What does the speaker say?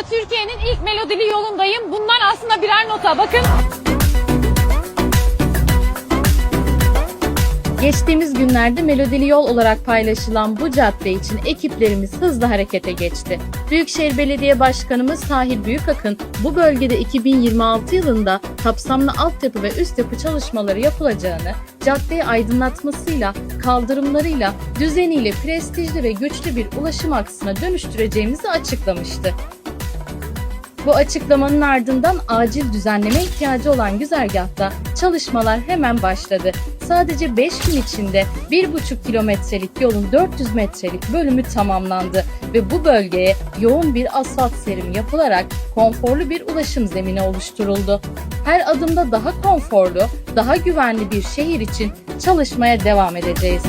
anda Türkiye'nin ilk melodili yolundayım. Bunlar aslında birer nota. Bakın. Geçtiğimiz günlerde Melodili Yol olarak paylaşılan bu cadde için ekiplerimiz hızlı harekete geçti. Büyükşehir Belediye Başkanımız Tahir Büyükakın bu bölgede 2026 yılında kapsamlı altyapı ve üst yapı çalışmaları yapılacağını, caddeyi aydınlatmasıyla, kaldırımlarıyla, düzeniyle prestijli ve güçlü bir ulaşım aksına dönüştüreceğimizi açıklamıştı. Bu açıklamanın ardından acil düzenleme ihtiyacı olan güzergahta çalışmalar hemen başladı. Sadece 5 gün içinde 1,5 kilometrelik yolun 400 metrelik bölümü tamamlandı ve bu bölgeye yoğun bir asfalt serimi yapılarak konforlu bir ulaşım zemini oluşturuldu. Her adımda daha konforlu, daha güvenli bir şehir için çalışmaya devam edeceğiz.